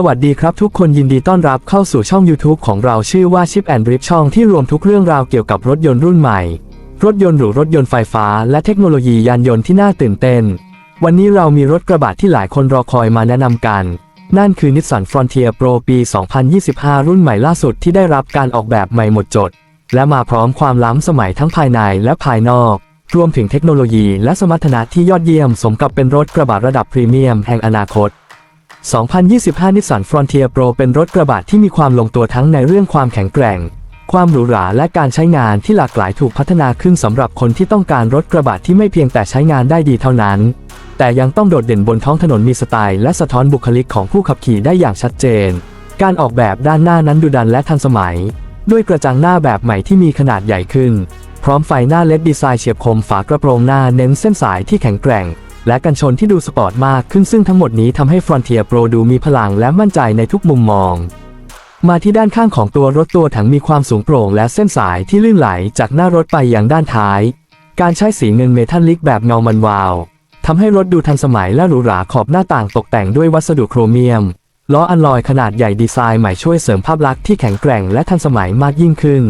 สวัสดีครับทุกคนยินดีต้อนรับเข้าสู่ช่อง YouTube ของเราชื่อว่า Chip and Rip ช่องที่รวมทุกเรื่องราวเกี่ยวกับรถยนต์รุ่นใหม่ รถยนต์หรือรถยนต์ไฟฟ้า และเทคโนโลยียานยนต์ที่น่าตื่นเต้น วันนี้เรามีรถกระบะที่หลายคนรอคอยมาแนะนำกัน นั่นคือ Nissan Frontier Pro ปี 2025 รุ่นใหม่ล่าสุดที่ได้รับการออกแบบใหม่หมดจด และมาพร้อมความล้ำสมัยทั้งภายในและภายนอก รวมถึงเทคโนโลยีและสมรรถนะที่ยอดเยี่ยมสมกับเป็นรถกระบะระดับพรีเมียมแห่งอนาคต 2025 Nissan Frontier Pro เป็นรถกระบะที่มีความลงตัวทั้งในเรื่องความแข็งแกร่ง ความหรูหราและการใช้งานที่หลากหลายถูกพัฒนาขึ้นสำหรับคนที่ต้องการรถกระบะที่ไม่เพียงแต่ใช้งานได้ดีเท่านั้น แต่ยังต้องโดดเด่นบนท้องถนนมีสไตล์และสะท้อนบุคลิกของผู้ขับขี่ได้อย่างชัดเจน การออกแบบด้านหน้านั้นดุดันและทันสมัย ด้วยกระจังหน้าแบบใหม่ที่มีขนาดใหญ่ขึ้น พร้อมไฟหน้าเลดดีไซน์เฉียบคมฝากระโปรงหน้าเน้นเส้นสายที่แข็งแกร่ง และกันชนที่ดูสปอร์ตมากขึ้นซึ่งทั้งหมดนี้ทำให้ Frontier Pro ดูมีพลังและมั่นใจในทุกมุมมอง มาที่ด้านข้างของตัวรถตัวถังมีความสูงโปร่งและเส้นสายที่ลื่นไหลจากหน้ารถไปยังด้านท้าย การใช้สีเงินเมทัลลิกแบบเงามันวาวทำให้รถดูทันสมัยและหรูหราขอบหน้าต่างตกแต่งด้วยวัสดุโครเมียมล้ออัลลอยขนาดใหญ่ดีไซน์ใหม่ช่วยเสริมภาพลักษณ์ที่แข็งแกร่งและทันสมัยมากยิ่งขึ้น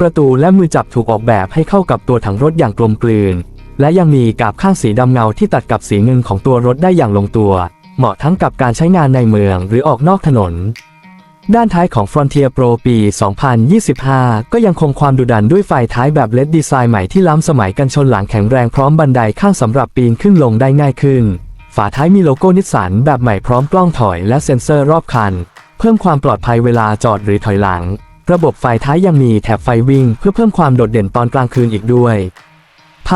ประตูและมือจับถูกออกแบบให้เข้ากับตัวถังรถอย่างกลมกลืน และยังมีกาบข้างสีดำเงาที่ตัดกับสีเงินของตัวรถได้อย่างลงตัว เหมาะทั้งกับการใช้งานในเมืองหรือออกนอกถนน ด้านท้ายของ Frontier Pro ปี 2025 ก็ยังคงความดุดันด้วยไฟท้ายแบบ LED ดีไซน์ใหม่ที่ล้ำสมัยกันชนหลังแข็งแรงพร้อมบันไดข้างสำหรับปีนขึ้นลงได้ง่ายขึ้น ฝาท้ายมีโลโก้นิสสันแบบใหม่พร้อมกล้องถอยและเซ็นเซอร์รอบคัน เพิ่มความปลอดภัยเวลาจอดหรือถอยหลัง ระบบไฟท้ายยังมีแถบไฟวิ่ง เพื่อเพิ่มความโดดเด่นตอนกลางคืนอีกด้วย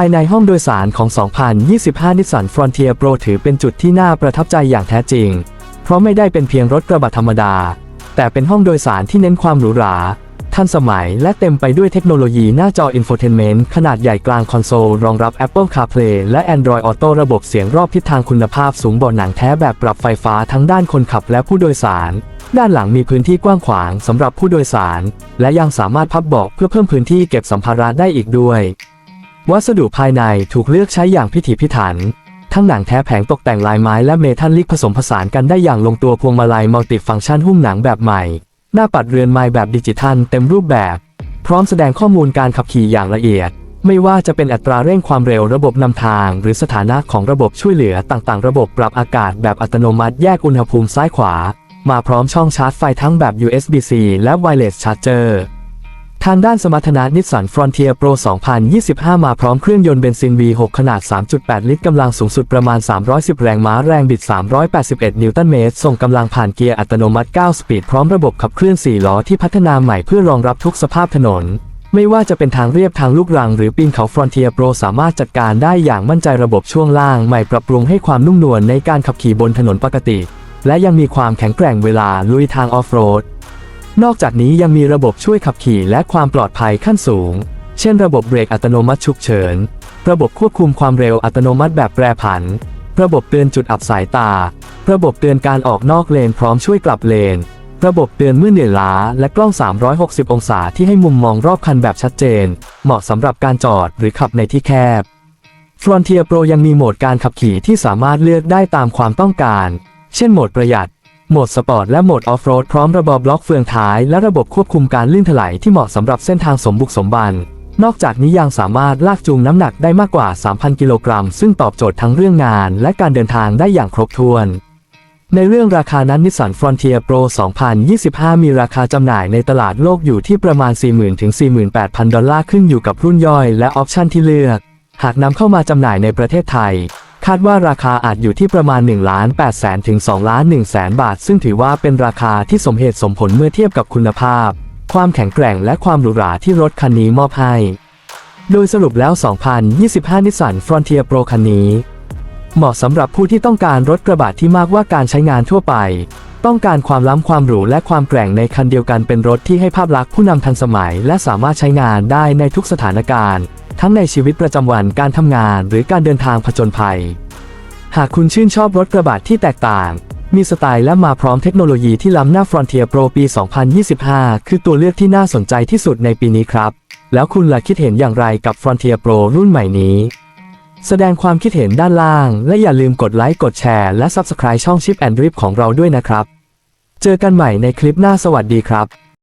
ภายในห้องโดยสารของ 2025 Nissan Frontier Pro ถือเป็นจุดที่น่าประทับใจอย่างแท้จริง เพราะไม่ได้เป็นเพียงรถกระบะธรรมดา แต่เป็นห้องโดยสารที่เน้นความหรูหรา ทันสมัยและเต็มไปด้วยเทคโนโลยีหน้าจอ Infotainment ขนาดใหญ่กลางคอนโซล รองรับ Apple CarPlay และ Android Auto ระบบเสียงรอบทิศทางคุณภาพสูงบาะหนังแท้แบบปรับไฟฟ้าทั้งด้านคนขับและผู้โดยสาร ด้านหลังมีพื้นที่กว้างขวางสำหรับผู้โดยสาร และยังสามารถพับเบาะเพื่อเพิ่มพื้นที่เก็บสัมภาระได้อีกด้วย วัสดุภายในถูกเลือกใช้อย่างพิถีพิถัน ทั้งหนังแท้แผงตกแต่งลายไม้และเมทัลลิกผสมผสานกันได้อย่างลงตัวพวงมาลัยมัลติฟังก์ชันหุ้มหนังแบบใหม่ หน้าปัดเรือนไม้แบบดิจิทัลเต็มรูปแบบ พร้อมแสดงข้อมูลการขับขี่อย่างละเอียด ไม่ว่าจะเป็นอัตราเร่งความเร็วระบบนำทาง หรือสถานะของระบบช่วยเหลือต่างๆ ระบบปรับอากาศแบบอัตโนมัติแยกอุณหภูมิซ้ายขวา มาพร้อมช่องชาร์จไฟทั้งแบบ USB-C และ Wireless Charger ทางด้านสมรรถนะ Nissan Frontier Pro 2025 มาพร้อมเครื่องยนต์เบนซิน V6 ขนาด 3.8 ลิตรกำลังสูงสุดประมาณ 310 แรงม้าแรงบิด 381 นิวตันเมตรส่งกำลังผ่านเกียร์อัตโนมัติ 9 สปีด พร้อมระบบขับเคลื่อน 4 ล้อที่พัฒนาใหม่เพื่อรองรับทุกสภาพถนน ไม่ว่าจะเป็นทางเรียบทางลูกรังหรือปีนเขา Frontier Pro สามารถจัดการได้อย่างมั่นใจระบบช่วงล่างใหม่ปรับปรุงให้ความนุ่มนวลในการขับขี่บนถนนปกติ และยังมีความแข็งแกร่งเวลาลุยทางออฟโรด นอกจากนี้ยังมีระบบช่วยขับขี่และความปลอดภัยขั้นสูง เช่นระบบเบรกอัตโนมัติฉุกเฉิน ระบบควบคุมความเร็วอัตโนมัติแบบแปรผัน ระบบเตือนจุดอับสายตา ระบบเตือนการออกนอกเลนพร้อมช่วยกลับเลน ระบบเตือนเมื่อเหนื่อยล้า และกล้อง 360 องศาที่ให้มุมมองรอบคันแบบชัดเจน เหมาะสำหรับการจอดหรือขับในที่แคบ Frontier Pro ยังมีโหมดการขับขี่ที่สามารถเลือกได้ตามความต้องการ เช่นโหมดประหยัด โหมดสปอร์ตและโหมดออฟโรดพร้อมระบบบล็อกเฟืองท้ายและระบบควบคุมการลื่นถลายที่เหมาะสำหรับเส้นทางสมบุกสมบัน นอกจากนี้ยังสามารถลากจูงน้ำหนักได้มากกว่า 3,000 กิโลกรัม ซึ่งตอบโจทย์ทั้งเรื่องงานและการเดินทางได้อย่างครบถ้วน ในเรื่องราคานั้น Nissan Frontier Pro 2025 มีราคาจำหน่ายในตลาดโลกอยู่ที่ประมาณ 40,000ถึง48,000 ดอลลาร์ขึ้นอยู่กับรุ่นย่อยและออปชันที่เลือก หากนำเข้ามาจำหน่ายในประเทศไทย คาดว่าราคาอาจอยู่ที่ประมาณ1ล้าน8แสนถึง2ล้าน1แสนบาท ซึ่งถือว่าเป็นราคาที่สมเหตุสมผลเมื่อเทียบกับคุณภาพ ความแข็งแกร่งและความหรูหราที่รถคันนี้มอบให้ โดยสรุปแล้ว 2025 Nissan Frontier Pro คันนี้ เหมาะสำหรับผู้ที่ต้องการรถกระบะที่มากกว่าการใช้งานทั่วไป ต้องการความล้ำความหรูและความแกร่งในคันเดียวกันเป็นรถที่ให้ภาพลักษณ์ผู้นำทันสมัย และสามารถใช้งานได้ในทุกสถานการณ์ ทั้งในชีวิตประจำวันการทำงานหรือการเดินทางผจญภัย หากคุณชื่นชอบรถกระบะที่แตกต่าง มีสไตล์และมาพร้อมเทคโนโลยีที่ล้ำหน้า Frontier Pro ปี 2025 คือตัวเลือกที่น่าสนใจที่สุดในปีนี้ครับ แล้วคุณล่ะคิดเห็นอย่างไรกับ Frontier Pro รุ่นใหม่นี้ แสดงความคิดเห็นด้านล่าง และอย่าลืมกดไลค์กดแชร์และ Subscribe ช่อง Chip and Rip ของเราด้วยนะครับ เจอกันใหม่ในคลิปหน้าสวัสดีครับ